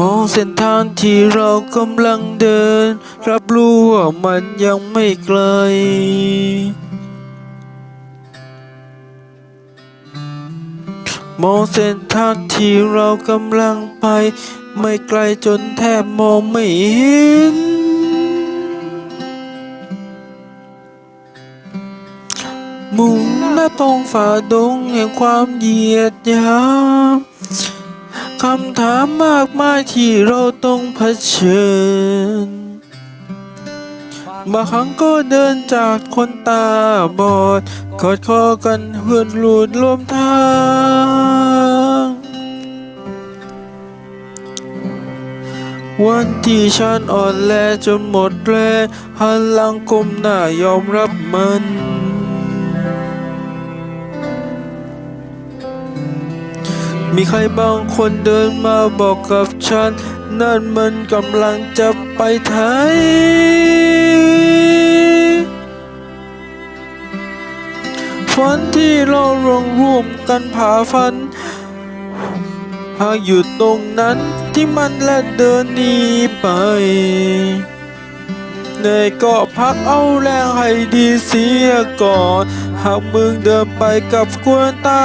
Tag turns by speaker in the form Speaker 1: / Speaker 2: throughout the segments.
Speaker 1: มองเส้นทางที่เรากำลังเดิน รับรู้ว่ามันยังไม่ไกล มองเส้นทางที่เรากำลังไป ไม่ไกลจนแทบมองไม่เห็น มุ่งหน้าตรงฝ่าดงแห่งความเหยียดหยามำถามมากมายที่เราต้องเผชิญ บางครั้งก็เดินจากคนตาบอดกอดคอกันเพื่อนหลุดรวมทาง วันที่ฉันอ่อนแลจนหมดแรงหันหลังก้มหน้ายอมรับมัน มีใครบางคนเดินมาบอกกับฉัน นั่นมันกำลังจะไปไทย ฝันที่เราลงร่วมกันผ่าฟัน หากอยู่ตรงนั้นที่มันและเดินหนีไปเหนื่อยก็พักเอาแรงให้ดีเสียก่อน หากมึงเดินไปกับกวนตา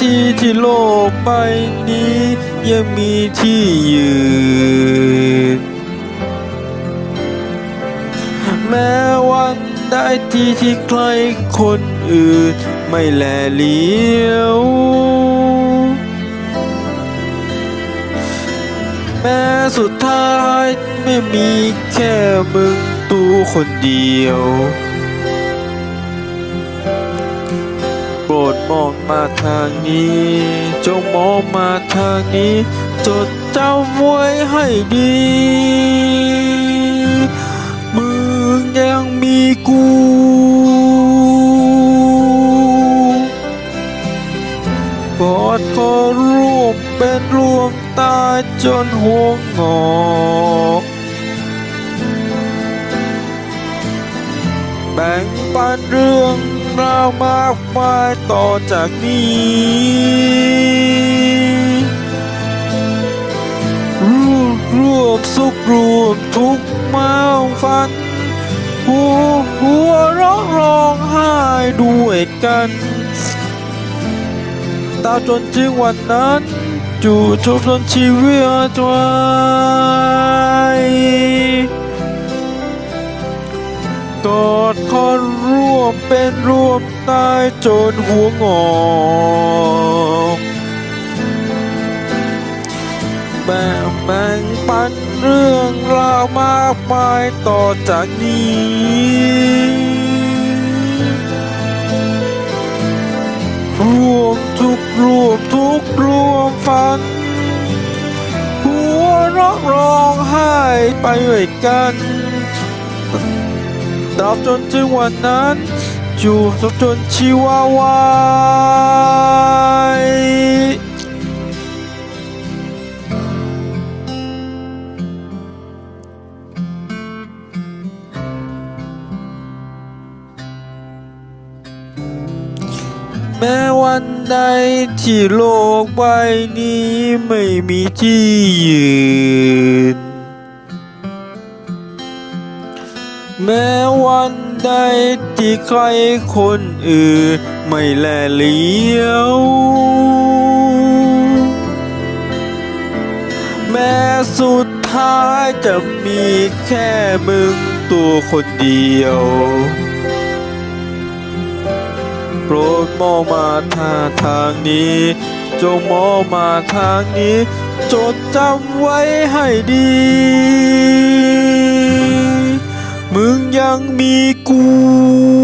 Speaker 1: ที่ที่โลกใบนี้ ยังมีที่ยืน แม้วันใดที่ที่ใครคนอื่น ไม่แลเลี้ยวแม้สุดท้ายไม่มีแค่มึงตัวคนเดียว มองมาทางนี้ จงมองมาทางนี้ จดจำไว้ให้ดี มึงยังมีกูกอดคอร่วมเป็นรวมตายจนหัวงอกแบ่งปันเรื่อง ราวมากมายต่อจากนี้รวบรวบสุขรวมทุกข์มาฝัน หัวหัวร้องร้องไห้ด้วยกันตาจนถึงวันนั้นจู่จมจนชีวิตไว้กอดคอร่ วมเป็นรวมตายจนหัวงอกแบ่งแบ่งปันเรื่องราวมากมายต่อจากนี้รวมทุกรวมทุกรวมฝัน หัวเราะร้องไห้ไปด้วยกัน ตราบจนถึงวันนั้น อยู่จบจนชีวาวายแม้วันใดที่โลกใบนี้ไม่มีที่ยืน แม้วันใดที่ใครคนอื่นไม่แลเหลียว แม้สุดท้ายจะมีแค่มึงตัวคนเดียว โปรดมองมาทางทางนี้ จงมองมาทางนี้ จดจำไว้ให้ดี 香咪咕。